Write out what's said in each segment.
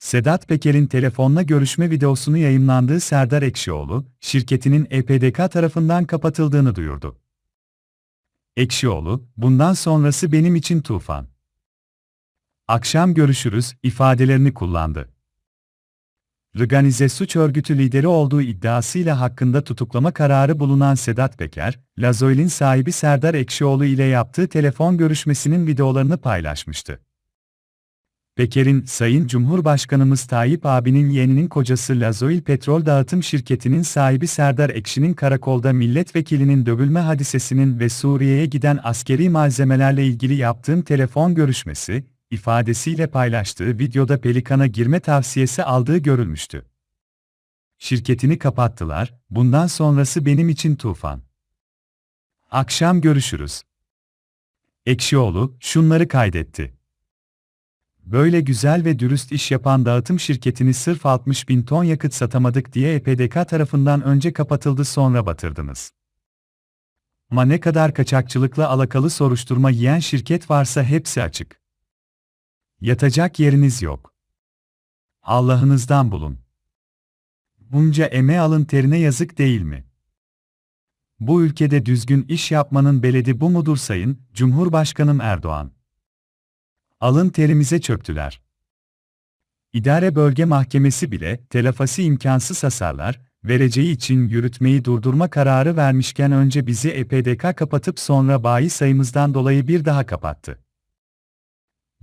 Sedat Peker'in telefonla görüşme videosunu yayımlandığı Serdar Ekşioğlu, şirketinin EPDK tarafından kapatıldığını duyurdu. Ekşioğlu, bundan sonrası benim için tufan. Akşam görüşürüz ifadelerini kullandı. Organize suç örgütü lideri olduğu iddiasıyla hakkında tutuklama kararı bulunan Sedat Peker, Lazoil'in sahibi Serdar Ekşioğlu ile yaptığı telefon görüşmesinin videolarını paylaşmıştı. Peker'in, Sayın Cumhurbaşkanımız Tayyip abinin yeğeninin kocası Lazoil Petrol Dağıtım Şirketi'nin sahibi Serdar Ekşi'nin karakolda milletvekilinin dövülme hadisesinin ve Suriye'ye giden askeri malzemelerle ilgili yaptığım telefon görüşmesi, ifadesiyle paylaştığı videoda Pelikan'a girme tavsiyesi aldığı görülmüştü. Şirketini kapattılar, bundan sonrası benim için tufan. Akşam görüşürüz. Ekşioğlu, şunları kaydetti. Böyle güzel ve dürüst iş yapan dağıtım şirketini sırf 60 bin ton yakıt satamadık diye EPDK tarafından önce kapatıldı sonra batırdınız. Ama ne kadar kaçakçılıkla alakalı soruşturma yiyen şirket varsa hepsi açık. Yatacak yeriniz yok. Allah'ınızdan bulun. Bunca eme alın terine yazık değil mi? Bu ülkede düzgün iş yapmanın beledi bu mudur sayın Cumhurbaşkanım Erdoğan? Alın terimize çöktüler. İdare Bölge Mahkemesi bile telafası imkansız hasarlar vereceği için yürütmeyi durdurma kararı vermişken önce bizi EPDK kapatıp sonra bayi sayımızdan dolayı bir daha kapattı.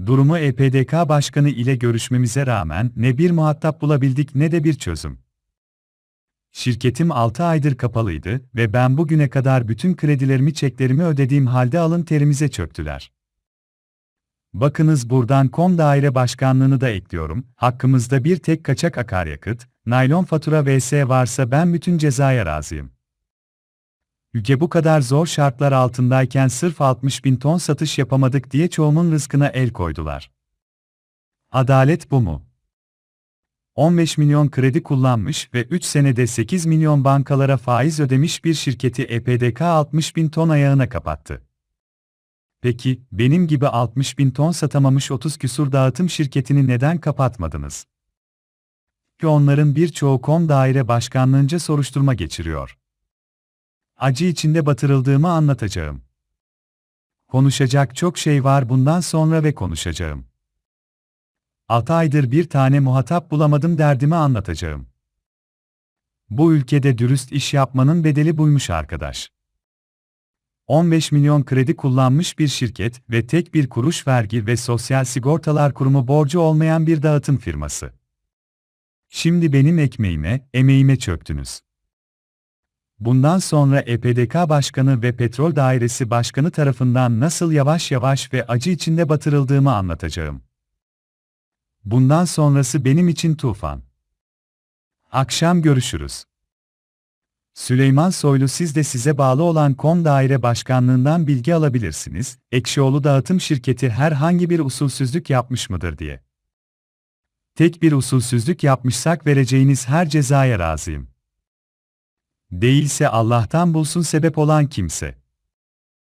Durumu EPDK Başkanı ile görüşmemize rağmen ne bir muhatap bulabildik ne de bir çözüm. Şirketim 6 aydır kapalıydı ve ben bugüne kadar bütün kredilerimi çeklerimi ödediğim halde alın terimize çöktüler. Bakınız buradan KOM Daire Başkanlığını da ekliyorum. Hakkımızda bir tek kaçak akaryakıt, naylon fatura vs varsa ben bütün cezaya razıyım. Ülke bu kadar zor şartlar altındayken sırf 60 bin ton satış yapamadık diye çoğunun rızkına el koydular. Adalet bu mu? 15 milyon kredi kullanmış ve 3 senede 8 milyon bankalara faiz ödemiş bir şirketi EPDK 60 bin ton ayağına kapattı. Peki, benim gibi 60 bin ton satamamış 30 küsur dağıtım şirketini neden kapatmadınız? Ki onların birçoğu kom daire başkanlığınca soruşturma geçiriyor. Acı içinde batırıldığımı anlatacağım. Konuşacak çok şey var bundan sonra ve konuşacağım. 6 aydır bir tane muhatap bulamadım derdimi anlatacağım. Bu ülkede dürüst iş yapmanın bedeli buymuş arkadaş. 15 milyon kredi kullanmış bir şirket ve tek bir kuruş vergi ve Sosyal Sigortalar Kurumu borcu olmayan bir dağıtım firması. Şimdi benim ekmeğime, emeğime çöktünüz. Bundan sonra EPDK Başkanı ve Petrol Dairesi Başkanı tarafından nasıl yavaş yavaş ve acı içinde batırıldığımı anlatacağım. Bundan sonrası benim için tufan. Akşam görüşürüz. Süleyman Soylu siz de size bağlı olan KOM Daire Başkanlığından bilgi alabilirsiniz, Ekşioğlu Dağıtım Şirketi herhangi bir usulsüzlük yapmış mıdır diye. Tek bir usulsüzlük yapmışsak vereceğiniz her cezaya razıyım. Değilse Allah'tan bulsun sebep olan kimse.